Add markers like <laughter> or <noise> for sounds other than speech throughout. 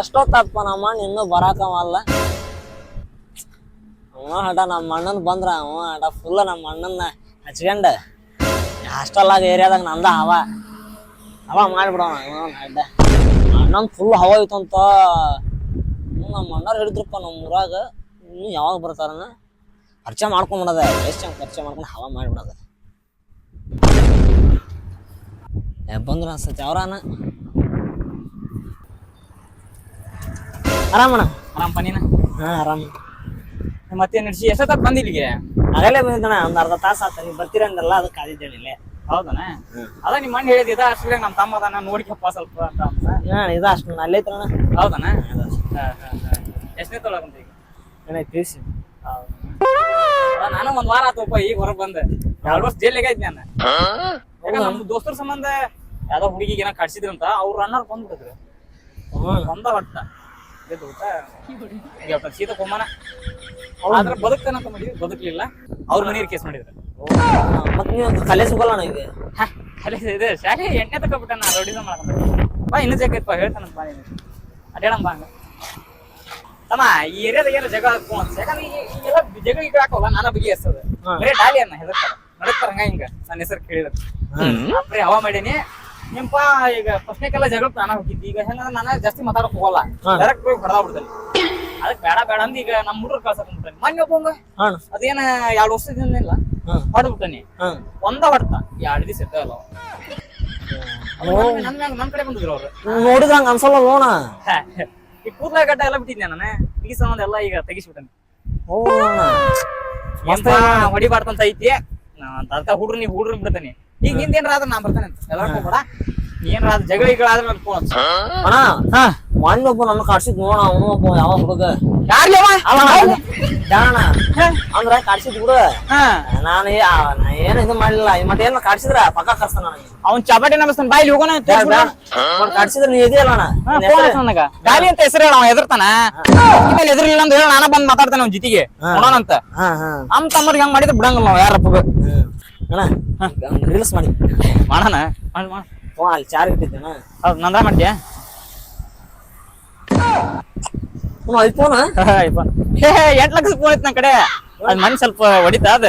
ಎಷ್ಟೊತ್ತಪ್ಪ ನಮ್ಮ ಅಣ್ಣ ಇನ್ನೂ ಬರಾಕವಲ್ಲ. ಅವ ಹಠ ನಮ್ಮ ಅಣ್ಣನ ಬಂದ್ರ ಅವ ಹಠ ಫುಲ್ ನಮ್ಮ ಅಣ್ಣನ ಹಚ್ಕೊಂಡ. ಹಾಸ್ಟೆಲ್ಲಾಗ ಏರಿಯಾದಾಗ ನಂದ ಅವ. ಹವ ಮಾಡ್ಬಿಡೋಣ ಅಡ್ಡ. ಅಣ್ಣನ ಫುಲ್ ಹವ ಇತ್ತಂತ ನಮ್ಮ ಅಣ್ಣರು ಹಿಡಿದ್ರಪ್ಪ ನಮ್ಮ ಊರಾಗ, ಇನ್ನು ಯಾವಾಗ ಬರ್ತಾರನ? ಪರಿಚಯ ಮಾಡ್ಕೊಂಬಿಡದ ಎಷ್ಟು ಚಂದ ಪರಿಚಯ ಮಾಡ್ಕೊಂಡು ಹವಾ ಮಾಡಿಬಿಡದ. ಬಂದ್ರು ಅನ್ಸತ್ತೆ ಅವ್ರಾನ. ಆರಾಮಣ್ಣ ಆರಾಮ ಪನಿನ ಹಾ ಆರಾಮ್. ಮತ್ತೆ ನಡ್ಸಿ? ಎಷ್ಟೊತ್ತ ಬಂದಿ ಇಲ್ಲಿಗೆ? ಆಗಲೇ ಬಂದಿದ್ದಣ್ಣ ಒಂದ್ ಅರ್ಧ ತಾಸು ಆತ ನೀವು ಬರ್ತೀರಂದಲ್ಲ ಅದಕ್ಕೆ ಕಾದಿದ್ದೇನೆ ಇಲ್ಲೇ. ಹೌದನ? ಅದ ನಿಮ್ಮ ಮಣ್ಣು ಹೇಳಿದ ಅಷ್ಟ್ರಾಗ ನಮ್ಮ ತಮ್ಮ ಅದಾನ ನೋಡ್ಕಪ್ಪ ಸ್ವಲ್ಪ ಅಂತ ಅಂತ ಹಾ ಇದು ಅಷ್ಟು ಅಲ್ಲೇ ಐತ್ರಣ್ಣ ಹೌದನ? ಎಷ್ಟನೇ ತೊಳಗಂತ ಈಗ? ಏನಾಯ್ತು ತಿಳಿಸಿ ನಾನು ಒಂದ್ ವಾರ ಆತಪ್ಪ ಈಗ ಹೊರಗ್ ಬಂದೆ. ಎರಡು ವರ್ಷ ಜೈಲಿಗೆ ಐತಿ ನಾನು. ಯಾಕ ನಮ್ ದೋಸ್ತರ ಸಂಬಂಧ ಯಾವ್ದೋ ಹುಡುಗಿಗೆ ಏನೋ ಕಡ್ಸಿದ್ರಂತ ಅವ್ರ ಅಣ್ಣ ಬಂದ್ಬಿಟ್ಟಿದ್ರು. ಬಂದ ಹೊಟ್ಟ ಎದ್ದು ಊಟ ಇವತ್ತ ಸೀದಾ ಕೊಮ್ಮನ ಆದ್ರೆ ಬದುಕ್ತಾನಂತ ಮಾಡಿದ್ವಿ ಬದುಕ್ಲಿಲ್ಲ. ಅವ್ರ ಮನೆಯವ್ರ ಕೇಸ್ ಮಾಡಿದ್ರು. ಮತ್ತೆ ನೀವು ಕಲೆ ಈಗ ಹ, ಅಲ್ಲಿ ಇದೆ ಶಾಲೆ ಎಣ್ಣೆ ತಗೊಬಿಟ್ಟ ನಾ ರೌಡಿಸಮ್ ಮಾಡ್ಕೊಂಡೆ. ಬಾ ಇನ್ನೂ ಜಗ್ಗೈತಪ್ಪ ಹೇಳ್ತಾನಂತ ಬಾ ನೀನು. ಅಡ್ಯಾಡಂಬ ಹಂಗ. ತಮ್ಮ ಈ ಏರಿಯಾದಾಗ ಏನೋ ಜಗ ಫೋನ್ ಯಾಕಂದ್ರೆ ಈ- ಈ ಎಲ್ಲ ಜಗ ಈಗ ಹಾಕೋಲ್ಲ ನಾನ ಬಗೆ ಹಾ. ಬರೀ ಡಾಲಿ ಅನ್ನ ಹೆದರ್ತಾರ. ನಡಕ್ತಾರ ಹಂಗ ಹಿಂಗ. ನನ್ನ ಹೆಸರು ಕೇಳಿದ್ರು ಬರೀ ಹವಾ ಮಾಡೀನಿ ನಿಂಪ ಈಗ ಫಸ್ಟ್ನೇಕೆಲ್ಲ ಜಗಳ ಪ್ರಾಣ ಈಗ ಹೆಂಗಂದ್ರೆ ನಾನು ಜಾಸ್ತಿ ಮಾತಾಡಕ್ ಹೋಗಲ್ಲ. ಡೈರೆಕ್ಟ್ ಹೋಗಿ ಹೊಡೆದ ಬಿಡ್ತಾನೆ. ಅದಕ್ಕೆ ಬೇಡ ಬೇಡ ಅಂದ್ ಈಗ ನಮ್ಮ ಹುಡುಗರು ಕಳ್ಸಕ್ ಬಿಡ್ತಾನೆ ಮೊನ್ನೆ ಒಬ್ಬಂಗ ಅದೇನ ಎರಡು ವರ್ಷದಿಂದ ಇಲ್ಲ. ಹೊಡೆದ್ಬಿಟ್ಟಾನೆ ಒಂದ ಹೊಡ್ತ. ಎರಡು ದಿವಸ ಇರ್ತಲ್ಲ ನನ್ ನನ್ ಕಡೆ ಬಂದಿದ್ರು ಅವ್ರು. ಅನ್ಸಲ್ಲ ನೋಣ ಈ ಕೂದ್ಲ ಗಡ್ಡ ಎಲ್ಲ ಬಿಟ್ಟಿದ್ದೆ ನಾನು. ಈ ಸಂಬಂಧ ಎಲ್ಲ ಈಗ ತೆಗಿಸ್ಬಿಟ್ಟೆ ಹೊಡಿಬಾರ್ದಂತ ಐತಿ. ಅದಕ್ಕ ಹುಡ್ರು ನೀ ಹುಡ್ರು ಬಿಡ್ತಾನೆ ಈಗ ನಿಂದೇನ್ರ ಆದ್ರೆ ನಾ ಬರ್ತಾನೆ ಅಂತ. ಎಲ್ಲ ಹೋಗ್ಬೇಡ ಏನ್ರ ಆದ್ರೆ ಜಗಳ ಗಿಗಳ ಆದ್ರೆ ನನ್ ಫೋನ್ ಅಣ್ಣ ಒಬ್ಬ ನನ್ನ ಕಾಡ್ಸಿದ್ ನೋಡ ಅವನು ಒಬ್ಬ ಯಾವ ಹುಡುಗ? ಯಾರ್ಲಿ ಅವ? ಅಲ್ಲ ಜಾಣ ಅಂದ್ರ ಕಾಡ್ಸಿದ್ ಬಿಡು ಹಾ. ನಾನು ಏ- ನಾ ಏನು ಇದು ಮಾಡ್ಲಿಲ್ಲ. ಮತ್ತೆ ಏನ ಕಾಡ್ಸಿದ್ರ? ಪಕ್ಕ ಕರ್ಸ್ತಾನ ನನಗೆ. ಅವ್ನ್ ಚಪಾಟಿ ನಮಸ್ತಾನ. ಬಾಯ್ಲಿ ಹೋಗೋಣ ಕಾಡ್ಸಿದ್ರ ನೀ ಇದೆಯಲ್ಲ ನಿನ್? ನನಗ. ಗಾಲಿ ಅಂತ ಹೆಸರು ಹೇಳ ಅವ ಹೆದರ್ತಾನ ಮೇಲೆ ಎದುರಿಲ್ಲ ಅಂತ ಹೇಳ ನಾನ ಬಂದ್ ಮಾತಾಡ್ತಾನೆ ಅವ್ನ ಜೊತೆಗೆ. ನೋಡೋಣ ಅಂತ ಹಾ ನಮ್ ತಮ್ಮರಿಗೆ ಹಂಗ್ ಮಾಡಿದ್ರೆ ಬಿಡಂಗಿಲ್ಲ ನಾವು ಯಾರಪ್ಪ ಅಣ್ಣ ರೀಲ್ಸ್ ಮಾಡಿ. ಮಾಡೋಣ? ಮಾಡಿ ಮಾಡ್. ಹ್ಞೂ ಅಲ್ಲಿ ಚಾರ್ ಇಟ್ಟಿದ್ದೇನ. ಹೌದು ನಂದ ಮಾಡ್ತೀಯ? ಹ್ಞೂ ಐಫೋನ್? ಹೇ ಎಂಟ್ ಲಕ್ಷ ಫೋನ್ ಐತ್ ನನ್ ಕಡೆ. ಅದ್ ಮನ್ ಸ್ವಲ್ಪ ಹೊಡಿತಾ ಅದ.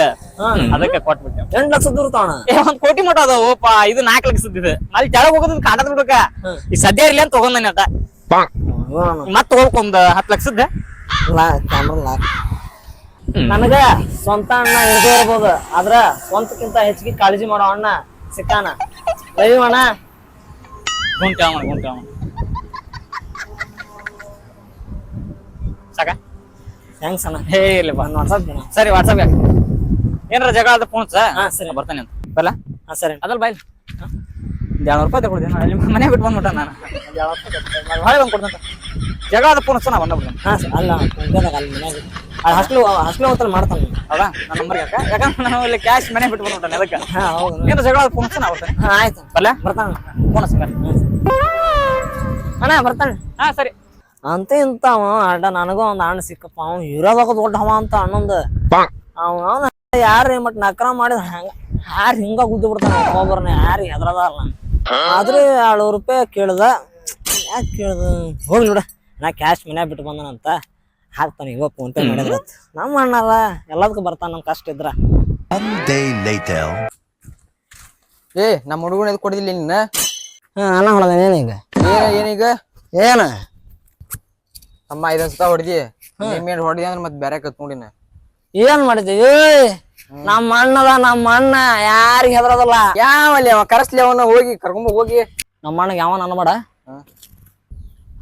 ಅದಕ್ಕೆ ಕೊಟ್ಬಿಟ್ಟೆ. ಎಂಟ್ ಲಕ್ಷ ದೂರ ಏ ಒಂದ್ ಕೋಟಿ ಮಟ್ಟ ಅದ ಓಪ ಇದು ನಾಲ್ಕು ಲಕ್ಷದ ಇದೆ. ಅಲ್ಲಿ ಕೆಳಗ್ ಹೋಗೋದ್ ಕಾಟದ ಬಿಡಕ ಈ ಸದ್ಯ ಇರ್ಲಿ ಅಂತ ತಗೊಂಡ್ ಅಟ ಮತ್ ತಗೋಕ್ ಒಂದ್ ಹತ್ ಲಕ್ಷದ. ಕ್ಯಾಮ್ರಾ ನನಗ ಸ್ವಂತ ಅಣ್ಣ ಇರದೇ ಇರ್ಬೋದು ಆದ್ರ ಸ್ವಂತಕ್ಕಿಂತ ಹೆಚ್ಚಿಗೆ ಕಾಳಜಿ ಮಾಡೋ ಅಣ್ಣ ಸಿಕ್ಕಾನ. ರವಿ ಅಣ್ಣ. ಗುಂಟಾವ ಗುಂಟಾವ ಸಾಕ? ಹೆಂಗ್ ಸಣ್ಣ? ಹೇ ಇಲ್ಲ ಬಾ ವಾಟ್ಸಪ್ ಸರಿ ವಾಟ್ಸಪ್ ಯಾಕೆ? ಏನಾರ ಜಗಳ ಆದ್ರೆ ಫೋನ್ ಹಾ, ಸರಿ. ಬರ್ತಾನೆ ಅಂತ. ಬಲ್ಲ ಹಾ ಸರಿ. ಅದಲ್ಲ ಬಾಯ್ ಒಂದ್ ಎರಡು ರೂಪಾಯಿ ತಗೊಳ್ತೀನಿ ಅಲ್ಲಿ ಮನೆ ಬಿಟ್ಟು ಬಂದ್ಬಿಟ್ಟ ನಾನು. ಹೊಳೆ ಬಂದ್ ಕೊಡ್ತಂತ ಜಗಳ ಆದ ಫೋನ್ ನಾ ಬಂದ್ಬಿಡ್ತೇನೆ. ಹಾ ಸರಿ. ಅಲ್ಲ ಅಲ್ಲಿ ಮನ್ಯಾಗ ಹಸ್ಲು ಹಾಸ್ಟೆಲ್ ಹೋಗ್ತಾನೆ ಮಾಡ್ತಾನೆ ಹೌದಾ? ನನ್ನ ನಂಬರ್ ಯಾಕ? ಯಾಕಂದ್ರೆ ನಾನು ಇಲ್ಲಿ ಕ್ಯಾಶ್ ಮನೆ ಬಿಟ್ಟು ಬಂದ್ಬಿಟ್ಟೆ ಅದಕ್ಕೆ. ಹಾ ಹೌದು. ಏನು ಜಗಳ ಫಂಕ್ಷನ್ ಆಗುತ್ತೆ ಹಾ ಆಯ್ತು. ಅಲ್ಲ ಬರ್ತಾನೆ. ಫೋನ್ ಅಣ್ಣ ಬರ್ತಾನೆ. ಹಾ ಸರಿ. ಅಂತ ಇಂತ ಅವ ಅಡ್ಡ ನನಗೂ ಒಂದು ಅಣ್ಣ ಸಿಕ್ಕಪ್ಪ. ಅವ ಇರೋದಾಗ ದೊಡ್ಡ ಹವಾ ಅಂತ ಅಣ್ಣಂದ. ಅವ ಅವನ ಯಾರು ಮಟ್ಟ ನಕ್ರ ಮಾಡಿದ ಹಂಗ ಯಾರು ಹಿಂಗ ಗುದ್ದು ಬಿಡ್ತಾನೆ? ಒಬ್ಬೊಬ್ಬರನ್ನ ಯಾರು ಹೆದ್ರದಲ್ಲ ಆದ್ರೆ ಏಳು ರೂಪಾಯಿ ಕೇಳ್ದ ಯಾಕೆ ಕೇಳ್ದ? ಹೋಗ್ಲಿ ಬಿಡ ನಾ ಕ್ಯಾಶ್ ಮನ್ಯಾಗ ಬಿಟ್ಟು ಬಂದನಂತ. ಹಾಕ್ತಾನೆ ಇವಾಗ ಫೋನ್ ಪೇ ಮಾಡಿದ್ರೆ ನಮ್ಮ ಅಣ್ಣಲ್ಲ ಎಲ್ಲದಕ್ಕೂ ಬರ್ತಾನ ನಮ್ಮ ಕಷ್ಟ ಇದ್ರ. One day later. ಏ ನಮ್ಮ ಹುಡುಗನ ಎದ್ ಕೊಡಿದಿಲ್ಲ ನಿನ್ನ? ಹಾ ಅಣ್ಣ ಹೊಡೆದ ಏನೀಗ ಏನ ಏನೀಗ ಏನ? ಅಮ್ಮ ಸತ ಹೊಡ್ದಿ. ನಿಮ್ಮೇನ್ ಹೊಡ್ದಿ ಅಂದ್ರ ಮತ್ತೆ ಬ್ಯಾರೆ ಕತ್ ನೋಡಿನ. ಏನ್ ಮಾಡಿದ್ದೀವಿ ಏಯ್ ನಮ್ಮ ಅಣ್ಣದ ನಮ್ಮ ಅಣ್ಣ ಯಾರಿಗೆ ಹೆದರದಲ್ಲ. ಯಾವಲ್ಲಿ ಅವ? ಕರೆಸ್ಲಿ ಅವನ ಹೋಗಿ ಕರ್ಕೊಂಬ ಹೋಗಿ. ನಮ್ಮ ಅಣ್ಣಗೆ ಯಾವನ ಅನ್ಬೇಡ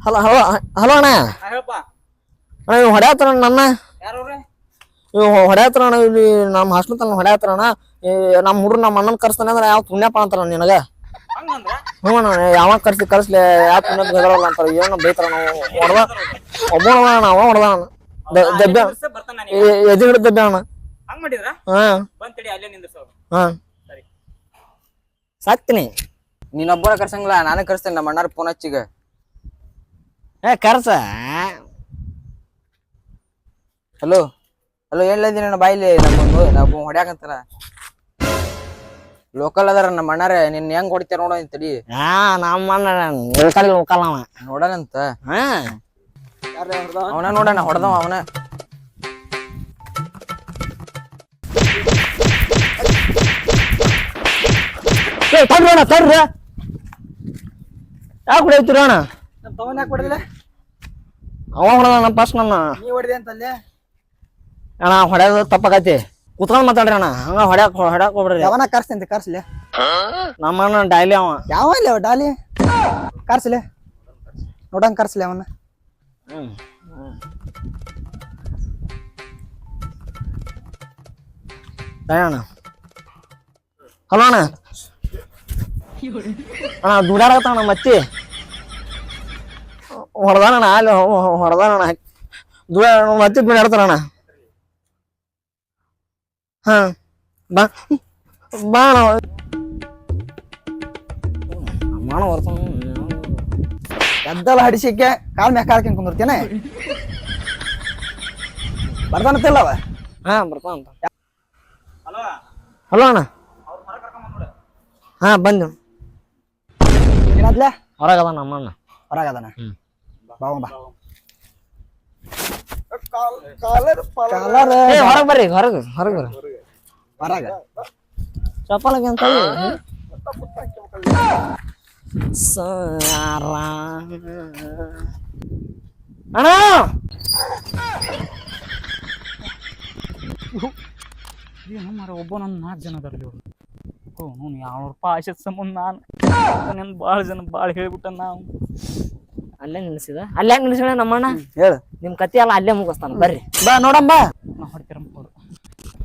ಹಲೋ ಹಲೋ ಹಲೋ ಅಣ್ಣ. ಹೇಳಪ್ಪ. ಅಣ್ಣ ಇವ್ ಹೊಡ್ಯಾತ್ರ ನನ್ನ. ಇವ್ ಹೊಡ್ಯಾತ್ರ ಅಣ್ಣ ಇಲ್ಲಿ ನಮ್ಮ ಹಾಸ್ಟೆಲ್ ತನ ಹೊಡ್ಯಾತ್ರ ಅಣ್ಣ. ಈ ನಮ್ಮ ಹುಡ್ರು ನಮ್ಮ ಅಣ್ಣನ ಕರ್ಸ್ತಾನೆ ಅಂದ್ರೆ ಯಾವ ಪುಣ್ಯಪ್ಪ ಅಂತಾರ ನಿನಗ? ಹ್ಮ್ ಹ್ಞೂ ಅಣ್ಣ ಯಾವಾಗ ಕರ್ಸಿ ಕರ್ಸ್ಲಿ ಯಾವ ಪುಣ್ಯ ಹೆದರಲ್ಲ ಅಂತಾರ? ಏನೋ ಬೈತಾರ ನಾವು ಹೊಡೆದ ಒಬ್ಬ ಅಣ್ಣ ಅವ ಹೊಡೆದ ಅಣ್ಣ. ದಬ್ಬೆ ಎದಿ ಹಿಡಿದ ದಬ್ಬೆ ಅಣ್ಣ. ಹಂಗ್ ನೀನೊಬ್ಬರ ಕರ್ಸಂಗಿಲ್ಲ ನಾನು ಕರ್ಸ್ತೇನೆ ನಮ್ಮ ಅಣ್ಣಾರ ಫೋನ್ ಹಚ್ಚಿಗ. ಏ ಕರ್ಸ. ಹಲೋ ಹಲೋ ಏನ್ಲದಿ ನನ್ನ ಬಾಯಿಲಿ ನಮ್ಮ ನಾವು ಹೊಡ್ಯಾಕಂತಾರ. ಲೋಕಲ್ ಅದಾರ ನಮ್ಮ ಅಣ್ಣಾರ ನಿನ್ ಹೆಂಗ್ ಹೊಡಿತಾರ ನೋಡ ತಡಿ ಹಾ ನಮ್ಮ ಅಣ್ಣ ಲೋಕಲ್ ಲೋಕಲ್ ಅವ. ನೋಡಣಂತ? ಹಾ. ಅವನ ನೋಡಣ ಹೊಡೆದವ ಅವನ. ಏ ತಡ್ರಿ ಅಣ್ಣ ತಡ್ರಿ. ಯಾಕೆ ಹೊಡಿತೀರ ಅಣ್ಣ? ತವನ್ ಯಾಕೆ ಹೊಡೆದಿಲ್ಲ? ಅವ ಹೊಡೆದ ಫಸ್ಟ್ ನನ್ನ ನೀ ಹೊಡೆದೆ ಅಂತಲ್ಲೇ? ಅಣ್ಣ ಹೊಡ್ಯೋದು ತಪ್ಪಾಗೈತಿ. ಕುತ್ಕೊಂಡ್ ಮಾತಾಡ್ರಿ ಅಣ್ಣ. ಹಂಗ ಹೊಡ್ಯಾಕ್ ಹೊಡ್ಯಾಕ್ ಹೋಗ್ಬಿಡ್ರಿ. ಯಾವನ ಕಾರ್ಸ್ತಿ ಕರ್ಸ್ಲೆ ನಮ್ಮ ಅಣ್ಣ ಡೈಲಿ ಅವ. ಯಾವ ಇಲ್ಲ ಅವ ಡಾಲಿ? ಕರ್ಸ್ಲೆ ನೋಡಂಗ್ ಕರ್ಸ್ಲೆ ಅವನ್ನ. ಅಣ್ಣ. ಹಲೋ ಅಣ್ಣ. ಅಣ್ಣ ದುಡ್ಯಾಡಕತ್ತಾನ ಮತ್ತೆ? ಹೊಡೆದಾನಣ್ಣ ಅಲ್ಲಿ ಹೊಡೆದಾನಣ್ಣ ದುಡ ಮತ್ತೆ ದುಡ್ಯಾಡ್ತಾನಣ್ಣ ಹಾ ಬಾ. ಬಾ ಅಣ್ಣ ಅಮ್ಮನ ಬರ್ತಾನ ಎದ್ದಲ್ಲ ಹಡಿಸಿಕ್ಕೆ ಕಾಲ್ ಮ್ಯಾಕ್ ಹಾಕ್ಯಂಗ್ ಕುಂದಿರ್ತೇನೆ ಬರ್ತಾನತ್ತಿಲ್ಲ ಅವ? ಹಾ ಬರ್ತಾನ ಹಲೋ? ಅಣ್ಣ. ಹಾ ಬಂದು ಏನಾದ್ಲೆ? ಹೊರಗದ ನಮ್ಮ ಅಣ್ಣ. ಹೊರಗದಾನ. ಬಾವ ಬಾ ಕಾಲರ್. ಏ ಹೊರಗೆ ಬರ್ರಿ ಹೊರಗೆ ಹೊರಗೆ ಬರ್ರಿ. ಹೊರಗ ಚಪ್ಪಲಕ್ಕೆ ಅಂತ ಸಾರ ಅಣ್ಣ! ಏನು ಮಾರ ಒಬ್ಬ ನನ್ನ ನಾಲ್ಕು ಜನ ಅದಾರ ಇವ್ರು ಓ ನೋನ್ ಯಾವ ರೂಪಾಯಿ ಆಶದ ಸಂಬಂಧ ನಾನು? ನಿನ್ ಭಾಳ ಜನ ಭಾಳ ಹೇಳ್ಬಿಟ್ಟ ನಾವು. ಅಲ್ಲೇ ನಿಲ್ಸಿದ? ಅಲ್ಲೇ ನಿಲ್ಸಿದ ನಮ್ಮಣ್ಣ? ಹೇಳು. ನಿಮ್ಮ ಕತೆ ಎಲ್ಲ ಅಲ್ಲೇ ಮುಗಿಸ್ತಾನ. ಬರ್ರಿ. ಬಾ ನೋಡಮ್ಮ.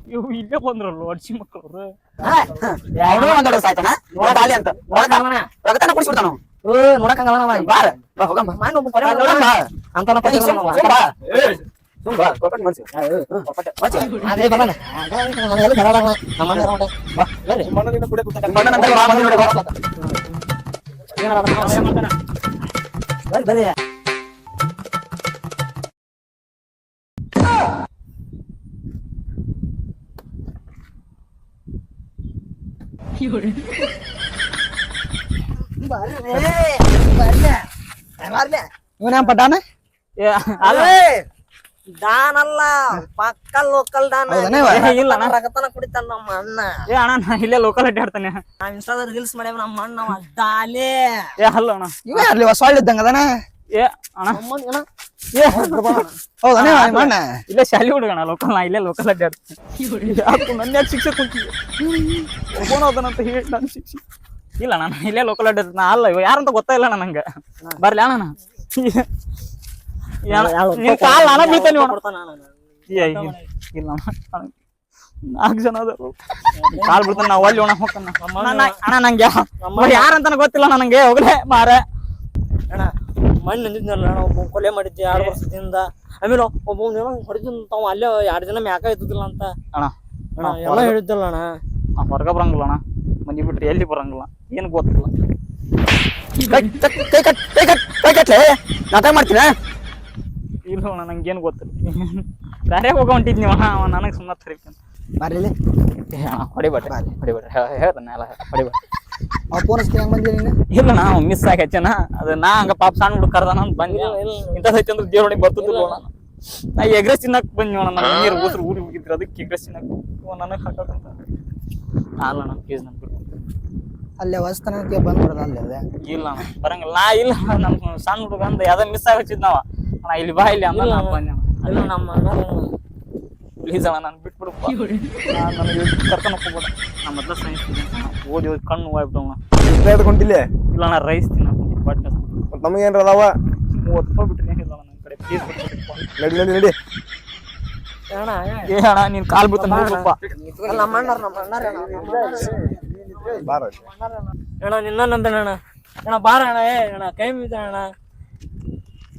ಇವು ಇಲ್ಲೇ ಬಂದ್ರಲ್ಲ ಅಡ್ಸಿ ಮಕ್ಕಳು ನೋಡಕಂಗಲ್ಲ ಅಂತ ಅದೇ ಬರೋಣ ಬರ್ರಿ ಬರ್ರಿ ಇವನ ಪಟ್ಟಾನ ಅಲ್ಲ. ದಾನ್ ಅಲ್ಲ ಪಕ್ಕ ಲೋಕಲ್ ದಾನ್. ಇಲ್ಲ ಅಣ್ಣ. ರಗತನ ಕುಡಿತಾನ ನಮ್ಮ ಅಣ್ಣ ಏ ಅಣ್ಣ ನಾ ಇಲ್ಲೇ ಲೋಕಲ್ ಅಡ್ಡಾಡ್ತಾನೆ. ನಾ ಇನ್ಸ್ಟಾದಾಗ ರೀಲ್ಸ್ ಮಾಡ್ಯಾವ ನಮ್ಮ ಅಣ್ಣ ದಾಲೆ. ಏ ಅಲ್ಲ ಅಣ್ಣ ಇವ ಅಲ್ಲಿ ಹೊಸ ಇದ್ದಂಗ ಅದಾನ? ಏ ಅಣ್ಣ. ಏ ಹೌದಾನೆ ನಿಮ್ಮ ಅಣ್ಣ ಇಲ್ಲೇ ಶಾಲಿ ಹುಡುಗಣ ಲೋಕಲ್ ನಾ ಇಲ್ಲೇ ಲೋಕಲ್ ಅಡ್ಡಾಡ್ತೀನಿ ಯಾಕೆ ನನ್ನ ಯಾಕೆ ಶಿಕ್ಷೆ ಹೋದನಂತ ಹೇಳಿ ನಾನು ಶಿಕ್ಷೆ. ಇಲ್ಲ ನಾನು ಇಲ್ಲೇ ಲೋಕಲ್ ನಾ ಅಲ್ಲ ಇವ ಯಾರಂತ ಗೊತ್ತಾಯಿಲ್ಲ ಅಣ್ಣ ನಂಗೆ ಬರ್ಲಿ ಅಣ್ಣ ನಾ? ಏ ಅಣ್ಣ, ನಿನ್ ಕಾಲ್ ಬೀಳ್ತೇನೆ ಇಲ್ಲ ನಾಲ್ಕು ಜನ ಕಾಲ್ ಬಿಡ್ತಾನೆ ನಾವು ಅಲ್ಲಿ ಒಣ ಹೋಗ್ತಾನ. ಅಣ್ಣ ನಂಗೆ. ಯಾರಂತ ಗೊತ್ತಿಲ್ಲ ನನಗೆ ನಂಗೆ ಹೋಗ್ಲೇ ಮಾರ. ಮಣ್ಣು ನಿಂತಿದ್ನಲ್ಲ ಒಬ್ಬ ಕೊಲೆ ಮಾಡಿದ್ದೆ ಎರಡು ವರ್ಷದಿಂದ. ಆಮೇಲೆ ಒಬ್ಬ ಏನೋ ಹೊಡೆದಿದ್ದ ತಾವ ಅಲ್ಲೇ ಎರಡು ದಿನ ಮ್ಯಾಕ ಇದ್ದಿಲ್ಲ ಅಂತ. ಅಣ್ಣ ಅಣ್ಣ ಎಲ್ಲ ಹೇಳಿದ್ದಲ್ಲ ಅಣ್ಣ. ನಾ ಹೊರಗೆ ಬರಂಗಿಲ್ಲ ಅಣ್ಣ. ಮನಿ ಬಿಟ್ರೆ ಎಲ್ಲಿ ಬರಂಗಿಲ್ಲ. ಏನು ಗೊತ್ತಿಲ್ಲ. ಕೈ ಕಟ್ ಕೈ ಕಟ್ ಕೈ ಕಟ್ ಕೈ ಕಟ್ಲೆ. ನಾಟಕ ಮಾಡ್ತೀನ. ಇಲ್ಲ ಅಣ್ಣ ನಂಗೇನು ಗೊತ್ತಿಲ್ಲ. ಬೇರೆ ಹೋಗ ಹೊಂಟಿದ್ ನೀವು. ಅಣ್ಣ ನನಗೆ ಸುಮ್ಮನೆ ಬರೀಲಿ. ಬರ್ಲಿ. ಹೊಡಿಬೇಡ್ರಿ. ಹೊಡಿಬೇಡ್ರಿ ಹೇಳ್ತಾನೆ ಎಲ್ಲ ಹೊಡಿಬೇಡ್ರಿ. ಫೋನ್ ಹೆಂಗ್ ಬಂದಿ ನೀನು? ಇಲ್ಲ ನಾ ಮಿಸ್ ಆಗಿ ಹಚ್ಚನ. ಅದು ನಾ ಹಂಗ ಪಾಪ ಸಣ್ಣ ಹುಡುಗ ಕರ್ದಾನ ಅಂತ ಬಂದೆ. ಇಂಥದ್ದು ಐತೆ ಅಂದ್ರೆ ದೇವ್ರ ಬರ್ತಿದ್ದು ಬರ್ತಿದ್ದಿಲ್ಲ ಅಣ್ಣ ನಾ ಎಗ್ರೆಸ್ ತಿನ್ನಕ್ ಬಂದಿ ಅಣ್ಣ ನೀರ್ ನೀರು ಊರಿ ಊರಿಗೆ ಹೋಗಿದ್ರು. ಅದಕ್ಕೆ ಎಗ್ರೆಸ್ ತಿನ್ನಕ್ ನನಗೆ ಹಾಕಕ್ಕಂತ ಅಲ್ಲ ಅಣ್ಣ ಪ್ಲೀಸ್ ನಮ್ಗೆ ಅಲ್ಲೇ ಹೊಸ್ತನಕ್ಕೆ ಬಂದ್ಬಿಡದ ಅಲ್ಲೇ ಅದೇ? ಇಲ್ಲ ಅಣ್ಣ ಬರಂಗಿಲ್ಲ. ನಾ ಇಲ್ಲ ನಮ್ಮ ಸಣ್ಣ ಹುಡುಗ ಅಂದ ಯಾವ್ದೋ ಮಿಸ್ ಆಗಿ ಹಚ್ಚಿದ್ ನಾವ. ಅಣ್ಣ ಇಲ್ಲಿ ಬಾ ಇಲ್ಲಿ ಅಂದ ನಾ ಬಂದೆ. ಇಲ್ಲ ನಮ್ಮ ಪ್ಲೀಸ್ ಅಣ್ಣ ನಾನು ಬಿಟ್ಬಿಡು. <laughs> ನನಗೆ ಕರ್ಕೊಂಡು ಹೋಗ್ಬೇಡ. ನಾನು ಮೊದಲ ಸೈನ್ಸ್ ಓದಿ ಓದಿ ಕಣ್ಣು ಹೋಗ್ಬಿಟ್ಟು ಕೊಂಡಿಲ್ಲ ಇಲ್ಲ ಅಣ್ಣ ರೈಸ್ ತಿನ್ನ ಬಟ್ ನಮಗೇನು ಅದಾವ? ಮೂವತ್ತು ರೂಪಾಯಿ ಬಿಟ್ಟರೆ ಏನಿಲ್ಲ ಅಣ್ಣ ನನ್ನ ಕಡೆ. ಪ್ಲೀಸ್ ನಡಿ ನಡಿ ನಡಿ. ಅಣ್ಣ ಏ ಅಣ್ಣ ನೀನು ಕಾಲು ಬಿಡ್ತಾನೆ ನೂರು ರೂಪಾಯಿ ಅಲ್ಲ ನಮ್ಮ ಅಣ್ಣ. ನಮ್ಮ ಅಣ್ಣ ಬಾರ ನಿನ್ನ ನಂದಣ್ಣ ಅಣ್ಣ. ಅಣ್ಣ ಬಾರ ಅಣ್ಣ ಏ ಅಣ್ಣ ಕೈ ಅಣ್ಣ.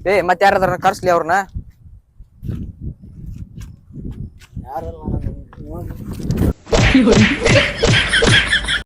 ಏ ಮತ್ತೆ ಯಾರದಾರ ಕರ್ಸ್ಲಿ ಅವ್ರನ್ನ? ಯಾರಲ್ಲ